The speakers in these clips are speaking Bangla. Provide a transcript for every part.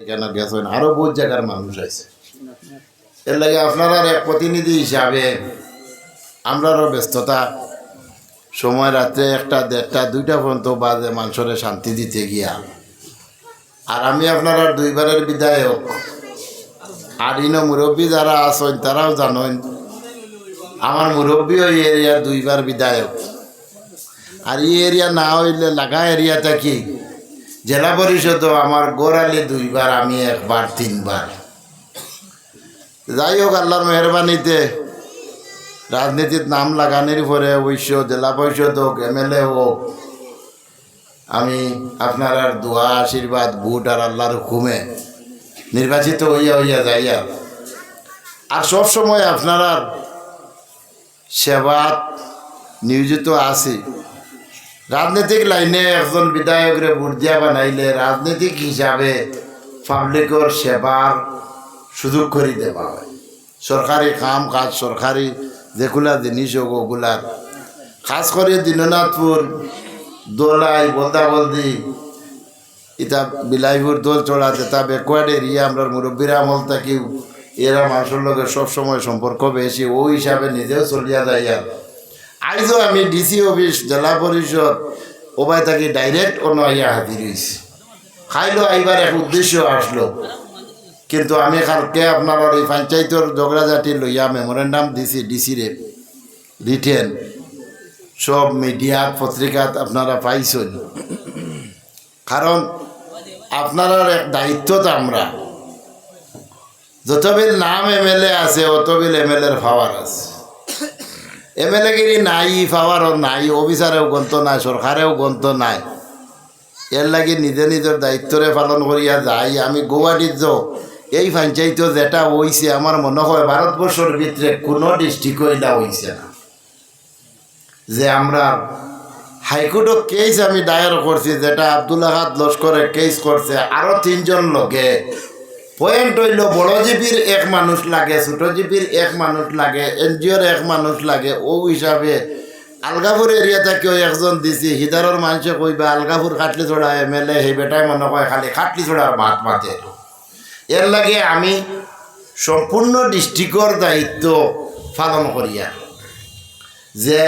কেন গেছেন আরও বহুত জায়গার মানুষ আছে এর লাগে আপনারা এক প্রতিনিধি হিসাবে আমরারও ব্যস্ততা। সময় রাত্রে একটা দেড়টা, দুইটা পর্যন্ত বাজে মানুষরে শান্তি দিতে গিয়া। আর আমি আপনারা দুইবারের বিধায়ক। আর ইনো মুরব্বী যারা আছেন, তারাও জানেন, আমার মুরব্বী ওই এরিয়ার দুইবার বিধায়ক। আর এই এরিয়া না হইলে লাগা এরিয়াটা কি? জেলা পরিষদও আমার গোড়ালি দুইবার, আমি একবার, তিনবার। যাই হোক, আল্লাহর মেহরবানিতে রাজনীতির নাম লাগানোর পরে অবশ্য জেলা পরিষদ হোক, এমএলএ হোক, আমি আপনার আর দোয়া, আশীর্বাদ বুট আর আল্লাহর হুকুমে নির্বাচিত হইয়া হইয়া যাই আর আর সবসময় আপনারা সেবাত নিয়োজিত আছি। রাজনৈতিক লাইনে একজন বিধায়করে ভোট দিয়া বানাইলে রাজনৈতিক হিসাবে পাবলিকর সেবার সুযোগ করে দেওয়া হয়। সরকারি কাম কাজ, সরকারি যেগুলা জিনিস হোক, ওগুলার। খাস করে দীননাথপুর, দোলাই, বলদাবলদি, ইতা বিলাইপুর দোল চড়াতে তা বেকওয়ার্ড এরিয়া, আমরা মুরব্বীরা আমল থাকিও এরা মানুষের লগে সবসময় সম্পর্ক বেশি ওই হিসাবে নিজেও চলিয়া যাই আর আইজও আমি ডিসি অফিস, জেলা পরিষদ ওবাই থাকি ডাইরেক্ট অন্য আইয়া হাজির হয়েছি খাইলো আইবার এক উদ্দেশ্য আসলো। কিন্তু আমি কালকে আপনার এই পঞ্চায়েতর ঝগড়াঝাটি লইয়া মেমোরেন্ডাম দিছি, ডিসিরে। রিটেন সব মিডিয়াত পত্রিকাত আপনারা পাইছেন। কারণ আপনার এক দায়িত্ব তো আমরা। যতবিল নাম এমএলএ আছে অতবিল এমএলএর পাওয়ার আছে। এমএলএ গিরি নাই, পাওয়ারও নাই, অফিসারেও গন্ত নাই সরকারেও গন্ত নাই। এর লাগি নিজে নিজের দায়িত্বরে পালন করিয়া যাই আমি গুয়াহাটিত যাও। এই পঞ্চায়েত যেটা হইছে আমার মনে হয় ভারতবর্ষের ভিতরে কোনো ডিস্ট্রিক্ট হইলা হইছে না। যে আমরা হাইকোর্টও কেস আমি দায়ের করছি যেটা আব্দুল আহাদ লস্করে কেস করছে আরও তিনজন লোকে পয়েন্ট হইল, বড় জিপির এক মানুষ লাগে, ছোট জিপির এক মানুষ লাগে, এনজিওর এক মানুষ লাগে। ও হিসাবে আলগাপুর এরিয়া থেকেও একজন দিছি। হিদারর মানুষে কইবা আলগাপুর খাটলি ছড়া এম এল এ, সেই বেটাই মনে হয় খালি খাটলি ছড়ার ভাত মাতে এর লাগে আমি সম্পূর্ণ ডিস্ট্রিক্টর দায়িত্ব পালন করিয়া যে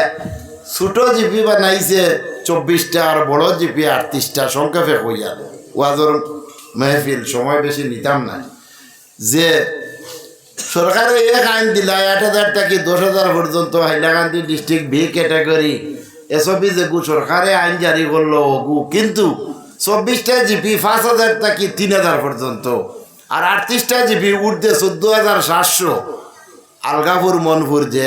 ছোট জিপি বানাইছে চব্বিশটা আর বড় জিপি আটত্রিশটা সংক্ষেপে কইয়া ওয়াজর মেহফিল, সময় বেশি নিতাম না। যে সরকারে এক আইন দিলা আট হাজার টাকি, দশ হাজার পর্যন্ত হাইলাকান্দি ডিস্ট্রিক্ট বি ক্যাটাগরি এসবই যেগু সরকারে আইন জারি করল ওগু কিন্তু চব্বিশটা জিপি পাঁচ হাজার টাকি, তিন হাজার পর্যন্ত। আর আটত্রিশটা জিপি উর্ধে চোদ্দ হাজার সাতশো। আলগাপুর, মনপুর যে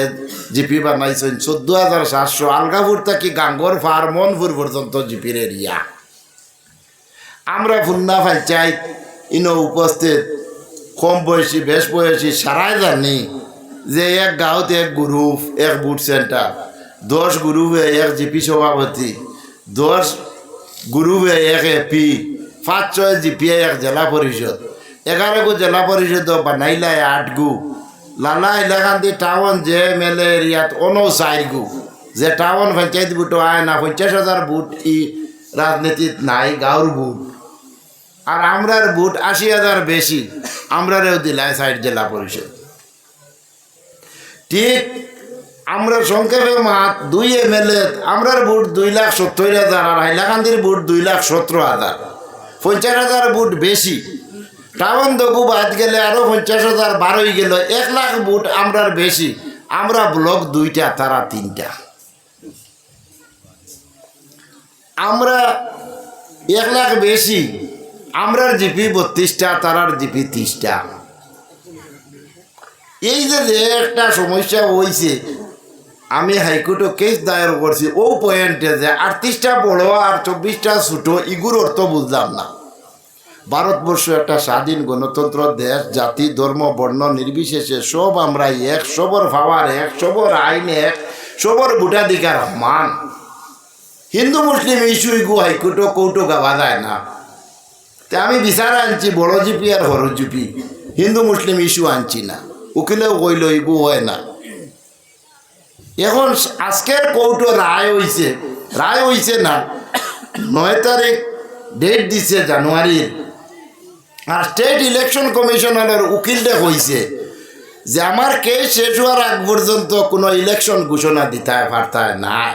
জিপি বানাইছেন, চোদ্দ হাজার সাতশো। আলগাপুর থেকে গাঙ্গর ফার মনপুর পর্যন্ত জিপির এরিয়া আমরা ফুন্না পঞ্চায়েত ইনো উপস্থিত, কম বয়সী, বেশ বয়সী সারাই জানি যে এক গাঁৱত এক গ্রুপ এক বুট সেন্টার, দশ গ্রুপে এক জিপি সভাপতি, দশ গ্রুপে এক এপি, পাঁচ ছয় জিপি এক জেলা পরিষদ, এগারো গো জেলা পরিষদ বানাইলাই আট গু, লালা ইলাকান্দি টাউন যে এম এল এ এরিয়াত অনো চার গু, যে টাউন পঞ্চায়েত বুট আয় না, পঞ্চাশ হাজার বুট ই রাজনীতিত নাই, গাঁৱৰ বুট। আর আমরার বুট আশি হাজার বেশি, আমরারেও দিলায় সাইড জেলা পরিষদ। ঠিক আমরা সংক্ষেপে মাত, দুই এম এল এ, আমরার বুট দুই লাখ সত্তর হাজার আর হাইলাকান্দির বুট দুই লাখ সতেরো হাজার। পঞ্চাশ হাজার বুট বেশি। টাউন দগু বাদ গেলে আরও পঞ্চাশ হাজার বারোই গেল, এক লাখ বুট আমরার বেশি। আমরা ব্লক দুইটা, তারা তিনটা। আমরা এক লাখ বেশি। আমরার জিপি বত্রিশটা, তারার জিপি তিরিশটা। এই যে যে একটা সমস্যা হয়েছে আমি হাইকোর্টে কেস দায়ের করছি, ও পয়েন্টে যে আটত্রিশটা বড় আর চব্বিশটা ছোটো, ইগুর অর্থ বুঝলাম না। ভারতবর্ষ একটা স্বাধীন গণতন্ত্র, দেশ, জাতি, ধর্ম, বর্ণ, নির্বিশেষে সব আমরা এক, সবর ভাবার এক, সবর আইন এক, সবর ভোটাধিকার মান। হিন্দু, মুসলিম, ইস্যু, ইগু হাইকোর্টও কৌটো গাওয়া যায় না। তে আমি বিচার আনছি বড় জিপি আর হর জিপি হিন্দু মুসলিম ইস্যু আনছি না। উকিলেও কইল ইগু হয় না। এখন আজকের কৌটো রায় হইছে রায় হইছে না, নয় তারিখ ডেট দিছে জানুয়ারির আর স্টেট ইলেকশন কমিশনারের উকিলটা কইছে যে আমার কেস শেষ হওয়ার আগ পর্যন্ত কোনো ইলেকশন ঘোষণা দিতে পারতায় নাই।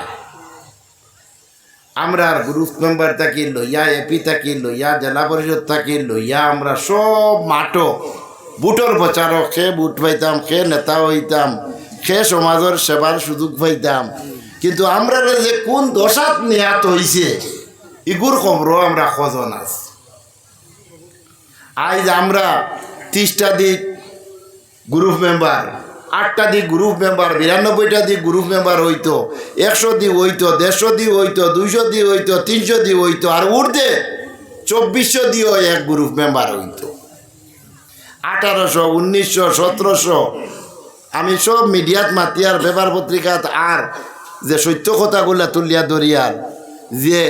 আমরা গ্রুপ মেম্বার থাকি, লইয়া এপি থাকি, লইয়া জেলা পরিষদ থাকি, লইয়া আমরা সব মাঠো বুটর প্রচারক সে বুট পাইতাম সে নেতা হইতাম সে সমাজের সেবার সুযোগ পাইতাম। কিন্তু আমরা যে কোন দশাত নিয়াত হইছে, ইগুর খবরও আমরা খজন আছে আজ আমরা ত্রিশটা দিক গ্রুপ মেম্বার আটটা দিক গ্রুপ মেম্বার বিরানব্বইটা দিক গ্রুপ মেম্বার হইতো, একশো দি হইতো, দেড়শো দি হইতো, দুইশো দি হইতো, তিনশো দি হইতো, আর উর্ধে চব্বিশশো দিও এক গ্রুপ মেম্বার হইতো। আঠারোশো, উনিশশো, সতেরোশো, আমি সব মিডিয়াত মাতিয়ার পেপার পত্রিকাত আর যে সত্য কথাগুলা তুলিয়া দরিয়ার যে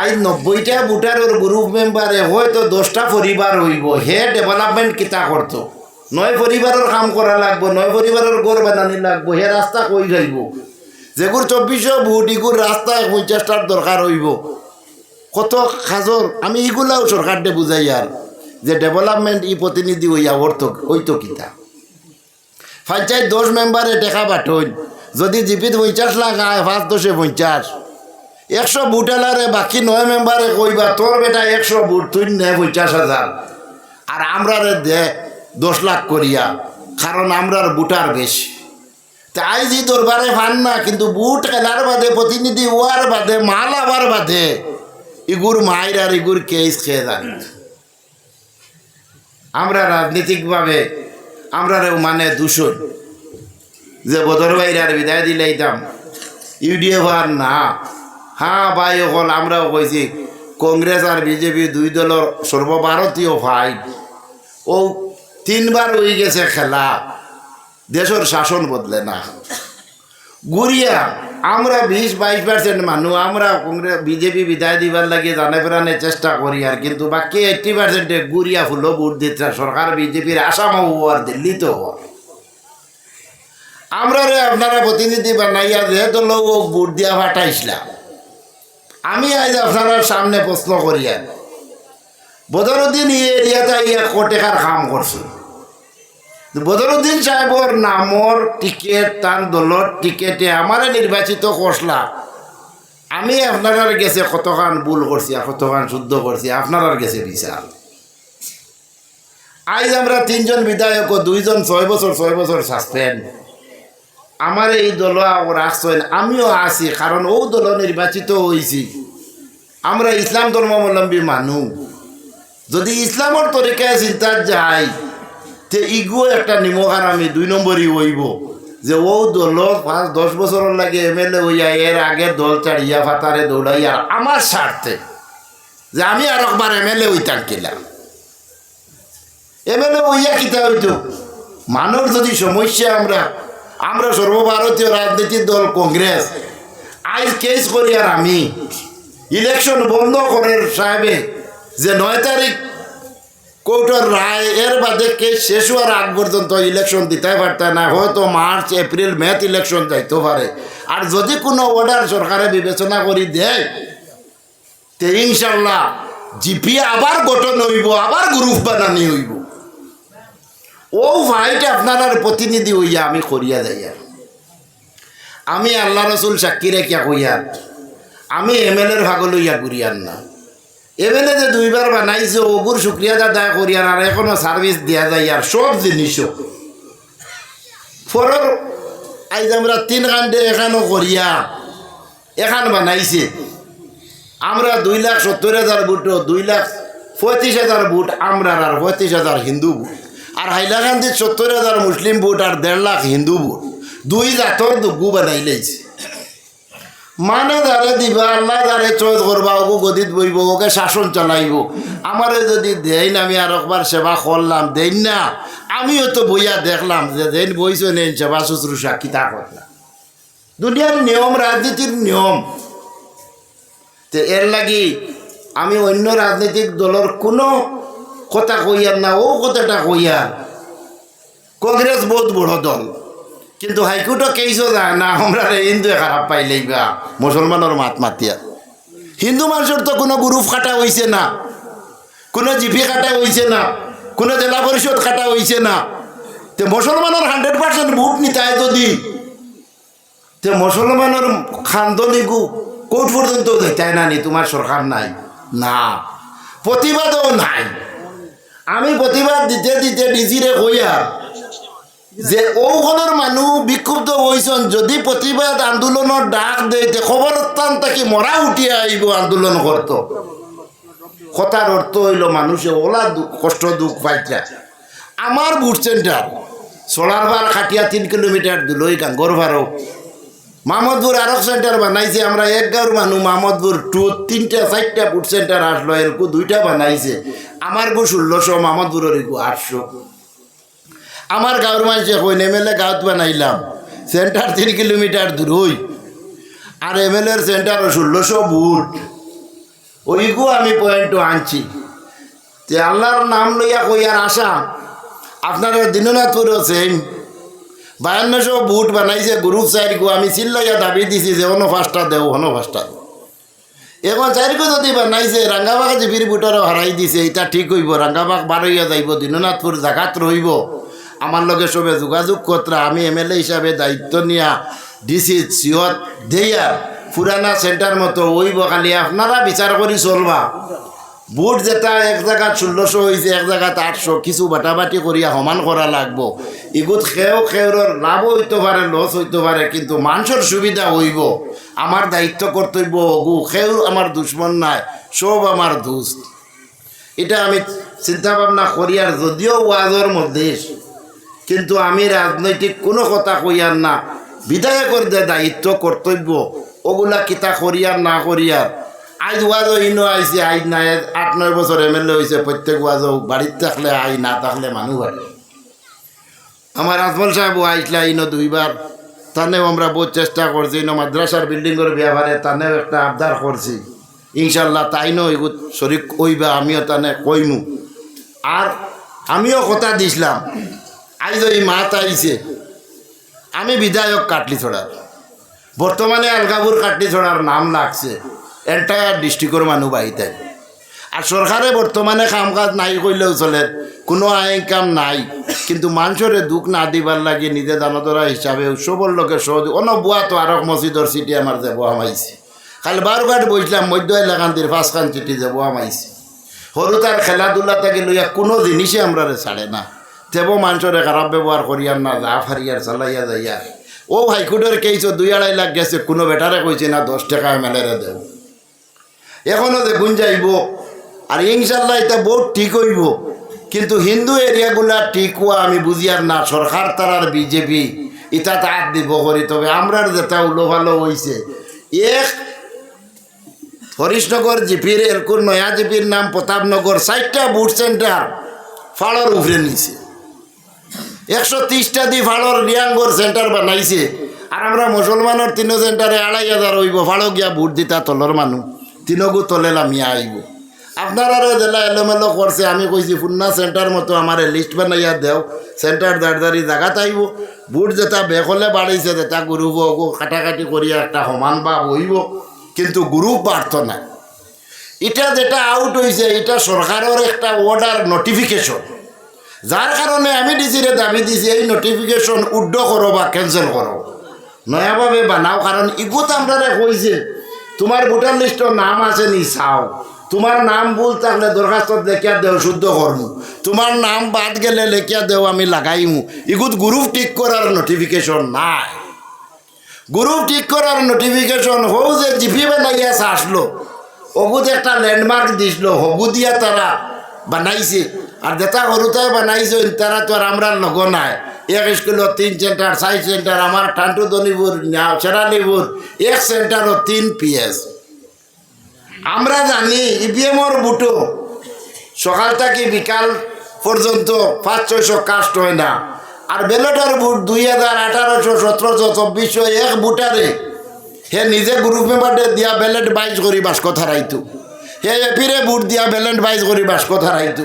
আই নব্বইটা ভোটারের গ্রুপ মেম্বারে হয়তো দশটা পরিবার হইব, হে ডেভেলপমেন্ট কিতা করতো? নয় পরিবারের কাম করা লাগবো, নয় পরিবারের গড় বানানি লাগবো, হে রাস্তা কই যাইব? যেগুর চব্বিশশো ভোট, ইগুর রাস্তায় পঞ্চাশটার দরকার হইব। কত খাজর? আমি এগুলাও সরকারকে বুঝাই আর, যে ডেভেলপমেন্ট ই প্রতিনিধি হইয়া অর্থ হইতো কিতা? পঞ্চায়েত দশ মেম্বারে দেখা পাঠন যদি জিপিত পঞ্চাশ লাখ আয়, পাঁচ দশে পঞ্চাশ। একশো বুট এলারে বাকি নয় মেম্বারে কইবা, তোর বেটা একশো বুট তুই নে পঞ্চাশ হাজার। আর আমরারে দে দশ লাখ করিয়া, কারণ আমরার বুটার বেশি। তাই যে দরবারে ফান না, কিন্তু বুট খেলার বাদে, প্রতিনিধি হওয়ার বাদে, মাল আবার বাদে, ইগুর মায়ের আর ইগুর কেস খেয়ে যান আমরা রাজনীতিকভাবে আমরা মানে দূষণ। যে বদর ভাইরার বিদায় দিলে দাম ইউডিএফ আর না। হ্যাঁ ভাই হল আমরাও কইছি, কংগ্রেস আর বিজেপি দুই দলের সর্বভারতীয় ভাই। ও তিনবার হয়ে গেছে খেলা। দেশের শাসন বদলে না। গুড়িয়া, আমরা বিশ, বাইশ পার্সেন্ট মানুষ আমরা কংগ্রেস, বিজেপি বিদায় দিবার লাগে জানে প্রাণে চেষ্টা করি আর, কিন্তু বাকি এইট্টি পার্সেন্টে গুড়িয়া ফুলো ভোট দিচ্ছে, সরকার বিজেপির আসামও হওয়ার দিল্লিতে হওয়ার। আমরা রে আপনারা প্রতিনিধি বানাইয়া যেহেতু লোক ভোট দিয়া ফাটাইছিলাম, আমি আজ আপনার সামনে প্রশ্ন করিয়া বদরুদ্দিন এই এরিয়াতে ইয়া কোটেকার কাম করছে। বদরুদ্দিন সাহেবর নামর, টিকেট, তার দলর টিকেটে আমারে নির্বাচিত করসলা আমি আপনার গেছে কতখান ভুল করছি আর কতখান শুদ্ধ করছি, আপনার গেছে বিচার। আজ আমরা তিনজন বিধায়ক দুইজন ছয় বছর ছয় বছর সাসপেন্ড। আমার এই দল রাখছেন আমিও আছি, কারণ ও দল নির্বাচিত হয়েছি আমরা ইসলাম ধর্মাবলম্বী মানুষ। যদি ইসলামের তরিকায় চিন্তা যায়, তে ইগু একটা নিমখান আমি দুই নম্বরই হইব। যে ও দল পাঁচ, দশ বছরের লাগে এম এল এ হইয়া, এর আগের দল চাড়িয়া ফাতারে দৌড়াইয়া, আমার স্বার্থে। যে আমি আর একবার এম এল এ হইতাম কিলাম এম এল এ হইয়া কিতা হইতো? মানুষ যদি সমস্যা আমরা আমরা সর্বভারতীয় রাজনীতির দল কংগ্রেস আইজ কেস করি আর আমি। ইলেকশন বন্ধ করার সাহেবে যে নয় তারিখ কোর্টের রায়, এর বাদে কেস শেষ হওয়ার আগ পর্যন্ত ইলেকশন দিতে পারতে না, হয়তো মার্চ, এপ্রিল, মেত ইলেকশন যাইতে পারে। আর যদি কোনো অর্ডার সরকারে বিবেচনা করি দেয়, তে ইনশাল্লাহ জিপি আবার গঠন হইব, আবার গ্রুপ বানানি হইব। ও ভাইটা আপনার প্রতিনিধি হইয়া আমি করিয়া যাইয়া। আমি আল্লাহ রসুল সাক্ষী রেখিয়া কইয়া, আমি এম এল এর ভাগ লইয়া ঘুরিয়ান না এমএলএ যে দুইবার বানাইছে ওগুর শুক্রিয়া দাদা করিয়ার আর এখনও সার্ভিস দেওয়া যায় আর সব জিনিসও। ফরর, আইজ আমরা তিন কাণ্ডে এখানো করিয়া এখান বানাইছে। আমরা দুই লাখ সত্তর হাজার বুট দুই লাখ পঁয়ত্রিশ হাজার বুট আমরা আর পঁয়ত্রিশ হাজার হিন্দু বুট আর হাইলাকান্দির সত্তর হাজার মুসলিম বুট আর দেড় লাখ হিন্দু বুট দুই জাতর দুগু বানাই লাইছে। মানে যারে দিবা আল্লাহ যারে চয়েস করবা ওকে গদিত বইব ওকে শাসন চালাইব। আমারে যদি দেন আমি আর একবার সেবা করলাম দেন না? আমিও তো বইয়া দেখলাম যে দেন বইছ নেন সেবা শুশ্রূষা, কিতা করলাম দুনিয়ার নিয়ম, রাজনীতির নিয়ম। তো এর লাগি আমি অন্য রাজনৈতিক দলের কোনো কথা কইয়ার না, ও কথাটা কইয়ার। কংগ্রেস বহুত বড় দল। কিন্তু হাইকোর্টও কেইসও যায় না আমরা হিন্দুয়ে খারাপ পাইলেই বা মুসলমানের মাত মাতিয়া হিন্দু মানুষের তো কোনো গ্রুপ কাটা হয়েছে না। কোনো জিপি কাটা হয়েছে না। কোনো জেলা পরিষদ কাটা হয়েছে না। তে মুসলমানের হান্ড্রেড পার্সেন্ট ভোট নিতায় যদি, তে মুসলমানের খান্দনিকু কোর্ট পর্যন্ত যাইতায় না নি? তোমার সরকার নাই। না। প্রতিবাদও নাই। আমি প্রতিবাদ দিতে দিতে ডিজিরে কইয়া যে ওখনের মানুহ বিক্ষুব্ধ হয়েছেন যদি প্রতিবাদ আন্দোলনের ডাক দেয় খবর তাকে মরা উঠিয়া আইব আন্দোলন করত কথার অর্থ হইল মানুষে ওলা দুঃখ, কষ্ট, দুঃখ পাইতা আমার বুট সেন্টার সোলার ভার খাটিয়া তিন কিলোমিটার দুলই গাঙ্গর ভারও মাহমদপুর আরক সেন্টার বানাইছে আমরা এক গাঁর মানুষ মাহমদপুর টু তিনটা চারটা বুট সেন্টার আসলো এরকম দুইটা বানাইছে। আমার গো ষোলোশো মাহমদপুরের গো আটশো আমার গাঁর মানুষে কই এমএলএ গাঁত বানাইলাম। সেন্টার তিন কিলোমিটার দূরই আর এমএলএর সেন্টারও ষোলোশো বুট ওইগু আমি পয়েন্টও আনছি। যে আল্লাহর নাম লইয়া কইয়ার আশা? আপনারা দিননাথপুরও সেম বায়ান্নশো বুট বানাইছে গ্রুপ চারিকো আমি চিল্লাইয়া দাবি দিছি যে অন্য ফার্স্টটা দেও, অন্য ফার্স্টটা এখন চারিকো যদি বানাইছে, রাঙ্গাবাগ জিপির বুটারও হারাই দিছে, এটা ঠিক হইব। রাঙ্গাবাগ বারইয়া যাইব, দিননাথপুর জাগাত রইব। আমার লগে সবে যোগাযোগ কতরা, আমি এম এল এ হিসাবে দায়িত্ব নিয়া ডিসি সিহত দেইয়া পুরানা সেন্টার মতো ওইব খালি আপনারা বিচার করি চলবা। বুট যেটা এক জায়গাত ষোলোশো হয়েছে এক জায়গাত আটশো কিছু বাটাবাটি করিয়া সমান করা লাগবো। ইগুত খেও খেওর লাভ হইতে পারে লস হইতে পারে কিন্তু মানুষের সুবিধা হইব। আমার দায়িত্ব কর্তব্য হগু খেও আমার দুশ্মন নাই সব আমার দুষ্ট এটা আমি চিন্তা ভাবনা করি আর যদিও ওয়াজর মধ্যে কিন্তু আমি রাজনৈতিক কোনো কথা কইয়ার না। বিধায়কর যে দায়িত্ব, কর্তব্য। ওগুলা কিতা করিয়ার, না করিয়ার। আজ ওয়াজ ইনো আইছে, আইজ নাই আট, নয় বছর এম এল এ হয়েছে প্রত্যেক ওয়াজ বাড়িতে থাকলে আই না থাকলে মানুষ হয়। আমার আজমল সাহেব আইসলা ইনো দুইবার। তানেও আমরা বহুত চেষ্টা করছি, ইনো মাদ্রাসার বিল্ডিংয়ের ব্যাপারে তানেও একটা আবদার করছি। ইনশাল্লাহ তাইনও এগুত শরিক কইবা আমিও তানে কইমু। আর আমিও কথা দিছিলাম আইজ ওই মাত আইছে। আমি বিধায়ক কাটলি ছড়ার বর্তমানে আলগাবুর কাটলি ছড়ার নাম লাগছে। এন্টায়ার ডিস্ট্রিক্টর মানুষ বাহিতে আর সরকারে বর্তমানে কাম কাজ নাই করলেও চলে। কোনো আইন কাম নাই। কিন্তু মানুষরে দুঃখ না দিবার লাগে নিজে দানদরা হিসাবে উৎসবর লোকের সহযোগ অন বুয়া তো আরক মসজিদর চিঠি আমার যাব আমাইছে কাল বারোঘাট বসলাম মধ্য এলাকান্তির পাঁচখান চিঠি যাব আমাইছে সরু তার খেলাধুলা থেকে লইয়া কোনো জিনিসই আমরা ছাড়ে না। তেব মানুষরে খারাপ ব্যবহার করিয়ার না, যা ফারিয়ার চালাইয়া যাইয়া। ও হাইকোর্টের কেইছ, দুই আড়াই লাখ গেছে, কোনো বেটারে কইছে না, দশ টাকা মেলেরে দেব। এখনও দেখুন যাইব আর ইনশাল্লাহ এটা বহুত ঠিক হইব। কিন্তু হিন্দু এরিয়াগুলা ঠিক হওয়া আমি বুঝিয়ার না, সরকার তারার বিজেপি ইটা তাত দিব করি, তবে আমরার যেটা উলো ভালো হয়েছে এক হরিশনগর জিপির এরকুর নয়া জিপির নাম প্রতাপনগর, চারটা বুট সেন্টার ফাড়র উফরে নিছে। একশো ত্রিশটা দি ফাড়র রিয়াঙ্গর সেন্টার বানাইছে। আর আমরা মুসলমানের তিন সেন্টারে আড়াই হাজার হইব ফাড়ো গিয়া ভোট দিতা তলর মানুষ তিনগু তলে লামিয়া আইব আপনারারও জেলা এলোমেলো করছে, আমি কইছি, ফুন্না সেন্টার মতো আমার লিস্ট বানাইয়া দেও। সেন্টার দাঁড়দারি জায়গাত আইব বুট যেটা বেকলে বাড়াইছে যেটা গ্রুপ কাটাকাটি করিয়া একটা সমান বা বইব কিন্তু গ্রুপ বাড়ত না এটা যেটা আউট হয়েছে এটা সরকারের একটা অর্ডার নোটিফিকেশন যার কারণে আমি ডিসিরে দাবি দিছি, এই নোটিফিকেশন উড্ড করো বা ক্যান্সেল করো নয়াভাবে বানাও কারণ ইগুত আমরা কইছে তোমার ভোটার লিস্টর নাম আছে নি, চাও। তোমার নাম ভুল থাকলে দরখাস্ত লেখিয়া দেও, শুদ্ধ করমু তোমার নাম বাদ গেলে লেখিয়া দেও আমি লাগাইমু। ইগুত গ্রুপ ঠিক করার নোটিফিকেশন নাই। গ্রুপ ঠিক করার নোটিফিকেশন হৌ যে, জিপি বানাইয়া আসলো অগুত একটা ল্যান্ডমার্ক দিছিল হবু দিয়া তারা বানাইছে। আর যেটা সৰুতে বানাইছে তারা তো আর আমরা লগ নাই। এক স্কুলত তিন সেন্টার চাৰি সেন্টার আমার ঠান্টু দনিপুর চেরালিপুর এক সেন্টারও তিন পি পিএস আমরা জানি ইভিএমর বুটো সকাল থেকে বিকাল পর্যন্ত পাঁচ, ছয়শো কাস্ট হয় না। আর ব্যালটের বুট দুই হাজার আঠারোশো সতেরোশো চব্বিশশো এক বুটারে হে নিজে গ্রুপ মেম্বারদের দিয়া ব্যালেট বাইজ করি বাস কথা রাইতো হে এপিরে বুট দিয়া ব্যালেট বাইজ করি বাস কথা রাইতো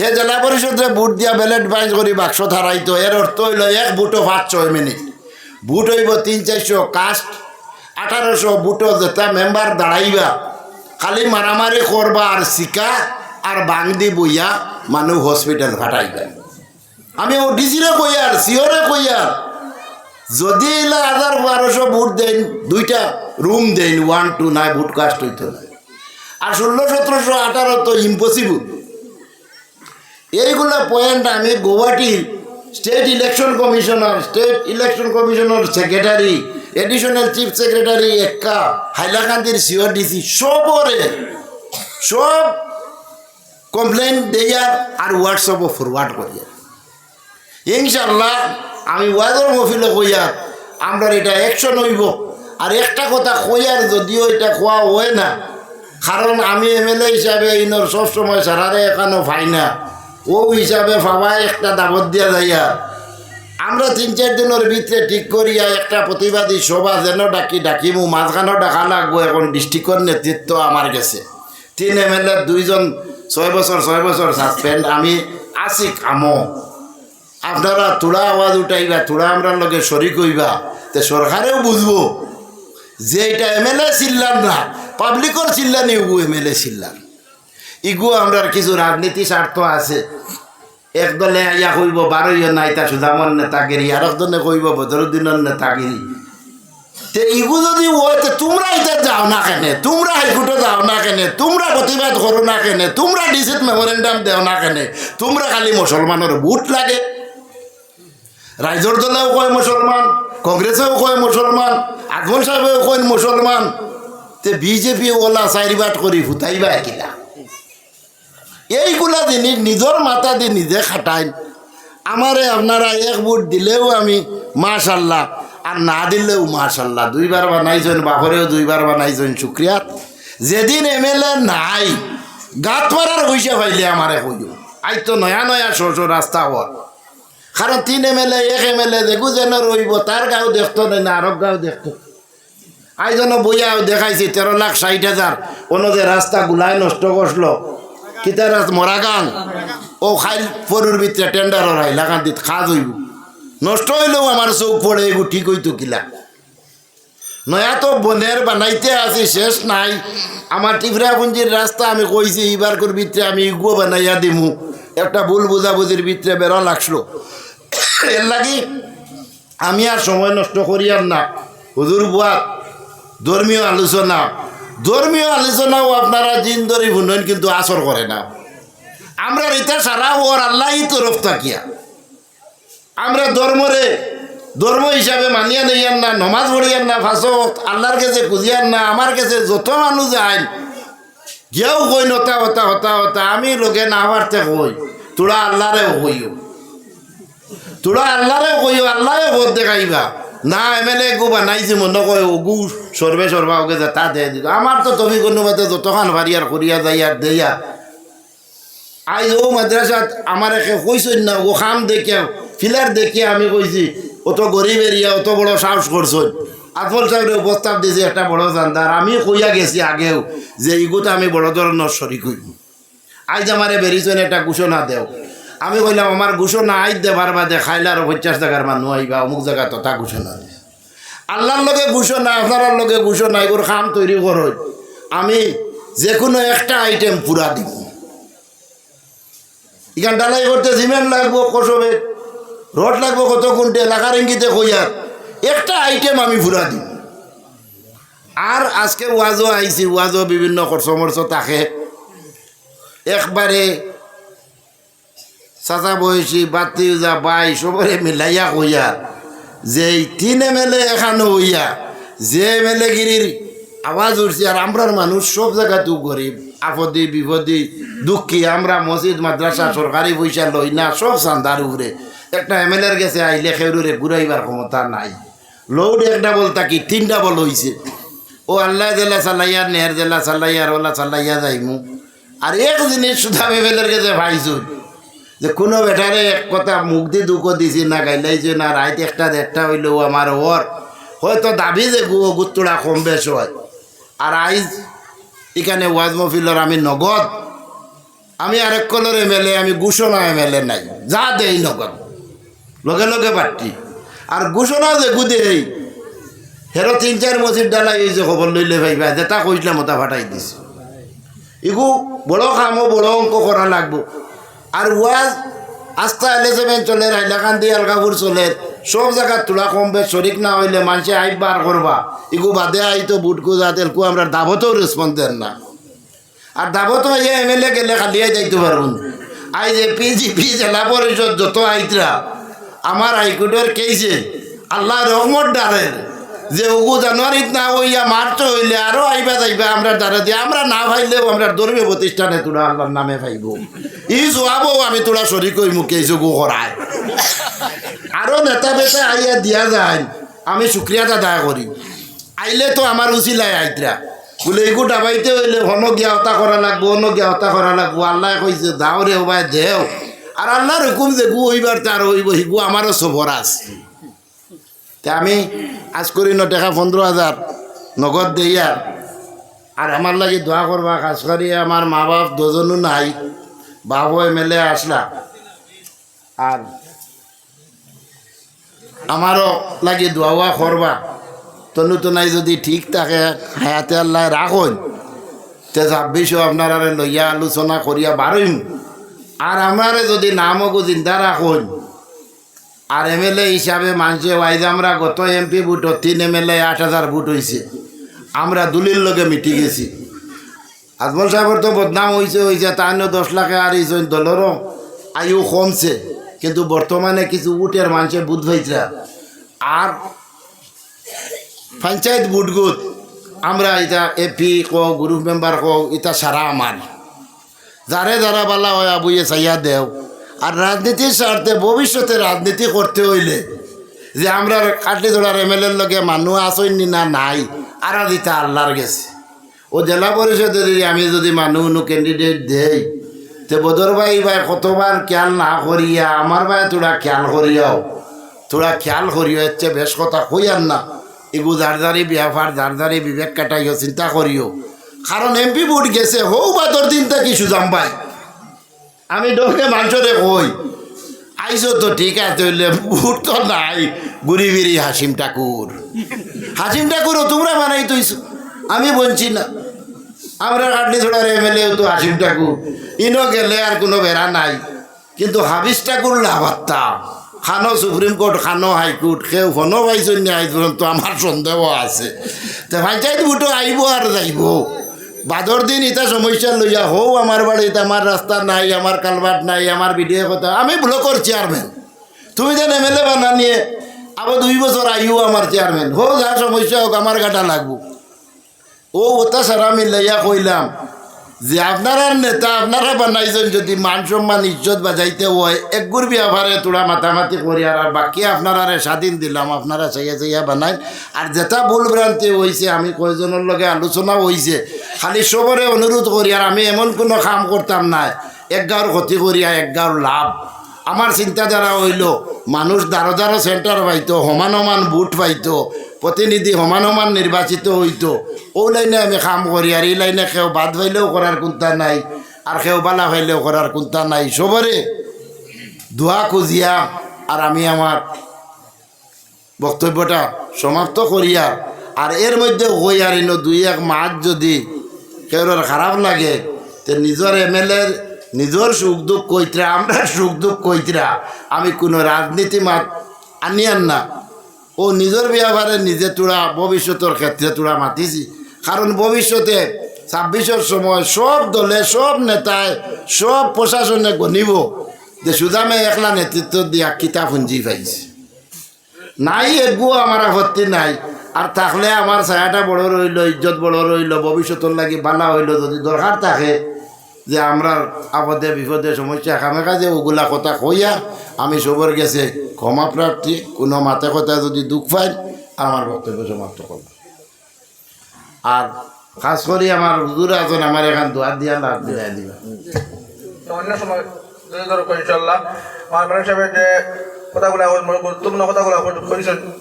হে জেলা পরিষদে বুট দিয়া ব্যালেট বাইজ করি বাক্স থারাইতো এর অর্থ হইল এক বুটো পাঁচ ছয় মিনিট। বুট হইব তিন চারশো কাস্ট, আঠারোশো বুটো যেটা মেম্বার দাঁড়াইবা। খালি মারামারি করবা আর শিকা আর বাংদি বইয়া মানুষ হসপিটাল ফাটাইবেন আমি ও ডিসিরে কইয়ার সিওরে কইয়ার যদি এলা হাজার বারোশো বুট দেন, দুইটা রুম দেন ওয়ান টু নাই বুট কাস্ট হইতো আর ষোলো সতেরোশো, আঠারো তো ইম্পসিবল এইগুলো পয়েন্ট আমি গুয়াহাটির state election commissioner state election commissioner secretary additional chief secretary Ekka, হাইলাকান্দির CODC সবরে, সব কমপ্লেন দেয়ার আর হোয়াটসঅ্যাপও ফরওয়ার্ড করিয়ার ইনশাল্লাহ আমি ওয়াদর মফিলে কইয়ার আমরা এটা অ্যাকশন হইব। আর একটা কথা কইয়ার যদিও এটা খোয়া হয় না, কারণ আমি এমএলএ হিসাবে ইনর সবসময় সারারে এখানো পাই না। ও হিসাবে ভাবায় একটা দাবত দিয়া যাইয়া, আমরা তিন, চার দিনের ভিতরে ঠিক করিয়া একটা প্রতিবাদী সভা যেন ডাকি, ডাকিমু মাঝখানেও ডাকা লাগবো এখন ডিস্ট্রিক্টর নেতৃত্ব আমার গেছে তিন এম এল দুইজন ছয় বছর ছয় বছর সাসপেন্ড আমি আছি কামো আপনারা তোড়া আওয়াজ উঠাইবা তোড়া আমরা লগে শরিক হইবা, তে সরকারেও বুঝব যে এটা এম এল এ চিল্লান না, পাবলিকর চিল্লানি ইগু এম এল এ চিল্লান। ইগু আমরা কিছু রাজনীতি স্বার্থ আছে একদলে ইয়া কইব বারোইয় নাইতা সুদামর নেতাগিরি আর একজনে কইব, বদরুদ্দিনের নেতাগিরি তে ইগু যদি হয়, তে তোমরা এটা যাও না কেনে, তোমরা হাইকোর্টে যাও না কেনে, তোমরা প্রতিবাদ করো না কেনে, তোমরা ডিসিট মেমোরেন্ডাম দেও না কেনে, তোমরা খালি মুসলমানের বুট লাগে। রাইজর দলেও কয় মুসলমান কংগ্রেসেও কয় মুসলমান আগমন সাহেবেও কয় মুসলমান। তে বিজেপি ওলা চারিবাট করি ফুটাইবা কিনা এইগুলা জিনিস নিজের মাথা দিয়ে নিজে খাটাইন। আমারে আপনারা এক বুট দিলেও আমি মাশাল্লাহ, আর না দিলেও মাশাল্লাহ। দুইবার বানাইছেন বাপরেও দুইবার বানাইছেন শুক্রিয়াত যেদিন এম এল এ নাই, গাত মারার হইসে পাইলে আমারে কইও। আই তো নয়া নয়া শোষ রাস্তা হওয়ার। কারণ তিন এম এল এ, এক এম এল এ দেখু যেন রইব, তার গাঁও দেখতো না আরব গাঁও দেখতো। আইজন বইয়াও দেখাইছি, তেরো লাখ ষাট হাজার। যে রাস্তা গুলাই নষ্ট করল কিতা রাস্তা মরাগাং ও খাইল ফরুর ভিতরে টেন্ডার হরাই লাগান দিত খাজ হইব নষ্ট হইলেও আমার চোখ পড়ে এগু ঠিক হইতো কিলা নয়া তো বনের বানাইতে আছে শেষ নাই। আমার টিফরাপুঞ্জির রাস্তা আমি কইছি এইবার করে ভিতরে আমি ইগুও বানাইয়া দিমু। একটা ভুল বুঝাবুঝির ভিতরে বেরো লাগল এর লাগি আমি আর সময় নষ্ট করি আর না। হুজুর বুয়াত ধর্মীয় আলোচনা। ধর্মীয় আলোচনাও আপনারা জিন ধরি ভুনন কিন্তু আসর করে না। আমরা এটা সারা ওর আল্লাহই তরফ থাকিয়া। আমরা ধর্মরে, ধর্ম হিসাবে মানিয়া নেইয়ান না, নমাজ পড়িয়ান না, ফাঁসত, আল্লাহর কাছে খুঁজিয়ান না, আমার কাছে যত মানুষ আইন, গিয়াও কই নতা হতা হতা হতা আমি লোকে না পারতে কই, তোরা আল্লাহরে কইও। তোরা আল্লাহরে কইও আল্লাহে ভোট দেখাইবা। না এম এল এ গু বানাইছি মনে কয় ও গু সর্বে সর্বা ওকে যে তা দিয়ে দিল। আমার তো তুমি কোনো মতে যতক্ষণ ভারিয়ার করিয়া যাই আর দেয়া আই ও মাদ্রাসাত আমার একে কইসই না ও খাম দেখিয়া ফিলার দেখিয়া আমি কইছি অত গরিব এরিয়া অত বড় সাহস করছই আফল সাহেবের প্রস্তাব দিয়েছি একটা বড় জানদার আমি কইয়া গেছি আগেও যে, ইগুতে আমি বড় ধরনের শরিক হইব আইজ আমারে বেরিয়েছেন একটা ঘোষণা দেও। আমি কইলাম, আমার ঘোষণা আইজ দেবার বাদে খাইলে আরও পঞ্চাশ টাকার মানুষ আইবা, অমুক জায়গা তথা ঘোষণা দিয়ে আল্লাহর লগে ঘোষণা আপনার লগে ঘোষণা এগুলো খাম তৈরি করো আমি যে কোনো একটা আইটেম পুরা দিব। এখান ডালাই করতে সিমেন্ট লাগবো, কসবে, রড লাগবো কত কুন্টে এলাকার ইঙ্গিতে কইয়ার একটা আইটেম আমি পুরা দিব। আর আজকে ওয়াজও আইছি, ওয়াজও বিভিন্ন খরচ মরচ থাকে। একবারে চাচা বয়সী বাতি যা বাই সবরে মিলাইয়া কইয়া যে তিন এ এখানে হইয়া, যে এম এল গিরির আওয়াজ উঠছে আর আমরার মানুষ সব জায়গাতেও গরিব, আপদে বিপদে দুঃখী, আমরা মসজিদ, মাদ্রাসা, সরকারি পয়সা লই না, সব চান্দার উপরে। একটা এম এল এর গেছে, আইলে খেউরে ঘুরাইবার ক্ষমতা নাই। লোড একটা বল তাকি তিনটা বল হইছে। ও আল্লাহ জেলা চালাইয়ার নেহের জেলা চালাইয়ার ওলা চালাইয়া যাইমু। আর এক জিনিস শুধু আমি বেলের কাছে ভাইছো। যে কোনো বেটারে এক কথা মুখ দিয়ে দুঃখ দিছি না গাইলাই যে না, রাইত একটা দেড়টা হইলেও আমার ওর। হয়তো দাবি যে গু গুত্তুড়া কম বেশ হয়। আর আইজ এখানে ওয়াজ মফিলর আমি নগদ। আমি আরেক কলর এম এল এ আমি ঘোষণা এম এল এ নাই। যা দেই নগদ। লগে লগে পার্টি আর ঘোষণা যে গু দেই, হেরো তিন চার মসজিদ ডালাই এই যে খবর লইলে ভাইবা যেটা কইলাম ওটা ফাটাই দিছে। ইগু বড় কামও বড় অঙ্ক করা লাগবো। আর ওয়াজ আস্থা এলে সেভেন চলে হাইলাকান্দি আলগাপুর চলে, সব জায়গার তোলা কম বেশ, শরিক না হইলে মানুষে আইব বার করবা। ইগু বাদে আইতো বুটকু জাতেলকু আমরা দাবতেও রেসপন্স দেন না। আর দাবত হইয়া এম এল এ গেলে খালিয়াই যাইতে পারবেন আই যে পিজিপি জেলা পরিষদ যত আইতরা, আমার হাইকোর্টের কেছে আল্লাহ রহমত ডারের। যে উগু জানুয়ারিত না হইয়া মার্চ হইলে আরও আইবা যাইবা, আমরা দ্বারা দিয়ে, আমরা না ভাইলেও আমরা ধর্মীয় প্রতিষ্ঠানে তোরা আল্লাহর নামে ভাইব। ই জোয়াবো আমি তোরা শরীর কই মুখে যোগু করায় আরও নেতা বেতা আইয়া দিয়া যায় আমি শুক্রিয়াটা আদায় করি। আইলে তো আমার উচিলাই আইতরা। বলে এগু ডাবাইতে হইলে হন গিয়া হতা করা লাগবো অন্য গিয়া হতা করা লাগবো, আল্লাহ কইছে দাও রে হবাই দেও। আর আল্লাহর হুকুম যে গু হইবার তার হইব হিগু আমারও সবর আছে। তা আমি আজ করি ন টাকা পনেরো হাজার নগদ দেইয়া আর আমার লাগে দোয়া করবা কাজ করি আমার মা বাপ দুজনও নাই, বাবু এম এল এ আসলা আর আমারও লাগে দোয়া করবা তনু তো নাই যদি ঠিক থাকে, হায়াতে আল্লাহ রাখুন তে ছাব্বিশও আপনারা লইয়া আলোচনা করিয়া বারইম আর আমারে যদি নামকও চিন্তা রাখুন আর এম এল এ হিসাবে মানছে, ওয়াইজ আমরা গত এমপি ভোট, তিন এম এল এ আট হাজার ভোট হয়েছে আমরা দুলির লগে মিটি গেছি। আজমল সাহেবের তো বদনাম হয়েছে হয়েছে তার দশ লাখে আর এই দলেরও আয়ু কমছে। কিন্তু বর্তমানে কিছু উটের মানুষের বুধ হয়েছে আর পঞ্চায়েত বুটগুত আমরা এটা এপি কও গ্রুপ মেম্বার কও, এটা সারা আমার। যারে যারা বালা হয় আবুয়ে চাইয়া দেও। আর স্বার্থে ভবিষ্যতে রাজনীতি করতে হইলে যে আমরা কাটলি ধরার এম এল এর লগে মানুষ আসেননি না নাই আর দিতে আল্লাহর গেছে। ও জেলা পরিষদে যদি আমি যদি মানুষ ক্যান্ডিডেট দেই, তে বদর ভাই ভাই কতবার খেয়াল না করিয়া, আমার ভাই তোরা খেয়াল করিয়াও, তোরা খেয়াল করিও হচ্ছে বেশ কথা কইয়ার না। এগু বিয়াফার যার যারি বিবেক কাটাইও, চিন্তা করিও। কারণ এমপি ভোট গেছে হৌ বাদর দিন তাকি সুজাম পাই আমি ডোকে মানুষরে কই? আইসো তো, ঠিক আছে, হইলে ভোট তো নাই গুড়ি বিড়ি হাসিম ঠাকুর। হাসিম ঠাকুরও তোমরা বানাই তৈছো আমি বলছি না। আমরা কাটলি ছোড়ার এম এল তো হাসিম ঠাকুর। ইনো গেলে আর কোনো বেড়া নাই। কিন্তু হাবিস ঠাকুর লাভাত্তা খানো সুপ্রিম কোর্ট, খানো হাইকোর্ট, কেউ ফোনও পাইছেন নি আইজ পর্যন্ত আমার সন্দেহ আছে। তো ভাই পঞ্চায়েত ভোটও আইব আর যাইব। বাদর দিন এটা সমস্যা লইয়া হও আমার বাড়িতে আমার রাস্তা নাই আমার কালভার্ট নাই আমার বিডিএ কথা আমি ব্লকর চেয়ারম্যান তুমি যেন এম এল এ বানা নিয়ে আবার দুই বছর আইও আমার চেয়ারম্যান হো, যা সমস্যা হোক আমার গাটা লাগবো। ও ওটা সারা মিলাইয়া কইলাম। যে আপনারা নেতা, আপনারা বানাইছেন যদি মান সম্মান, ইজ্জত বাজাইতে হয় একগুর বিয়াভারে তোরা মাতামাতি করি আর আর বাকি আপনারা স্বাধীন দিলাম, আপনারা চাইয়া চাইয়া বানাই। আর যেটা ভুল ভ্রান্তি হয়েছে আমি কয়জনের লগে আলোচনা হয়েছে খালি সবরে অনুরোধ করি আর আমি এমন কোনো কাম করতাম না এক গাঁর ক্ষতি করিয়া এক গাঁর লাভ। আমার চিন্তাধারা হইল, মানুষ দারো দারো সেন্টার পাইতো, সমান সমান বুট পাইতো প্রতিনিধি সমান সমান নির্বাচিত হইতো। ও লাইনে আমি কাম করি আর এই লাইনে কেউ বাদ পাইলেও করার কোনটা নাই আর কেউ বালা পাইলেও করার কোনটা নাই। সবরে দোয়া খুঁজিয়া আর আমি আমার বক্তব্যটা সমাপ্ত করিয়া আর এর মধ্যে হই আর দুই এক মাস যদি কেউর খারাপ লাগে, তে নিজের এম এল এর নিজের সুখ দুঃখ কইতরা আমরা সুখ দুঃখ কইতরা আমি কোনো রাজনীতি মাত আনিয়ান না। ও নিজের ব্যাপারে নিজে তোরা ভবিষ্যতের ক্ষেত্রে তোরা মাতিছি। কারণ ভবিষ্যতে ছাব্বিশের সময় সব দলে, সব নেতায়, সব প্রশাসনে গণিব যে সুদামে একলা নেতৃত্ব দিয়া কিতাব পুঞ্জি পাইছে। নাই এগুলো আমার আপত্তি নাই। আর থাকলে আমার ছায়াটা বড় রইল, ইজ্জত বড় রইল ভবিষ্যতের লাগি বালা হইল যদি দরকার থাকে যে আমরা আপদে বিপদে সমস্যা কামে কাজে ওগুলা কথা কইয়া আমি সবর গেছে। ক্ষমা প্রার্থী, কোনো মাথা কথা যদি দুঃখ পাই আমার বক্তব্য সমাপ্ত করব। আর খাস করে আমার হুজুর আছেন, আমার এখান দোয়ার দিয়া লাভ দিয়ে দিবা। অন্য সময় ইনশাল্লাহ আমার সাহেবের যে কথাগুলো গুরুত্বপূর্ণ কথাগুলো কইছেন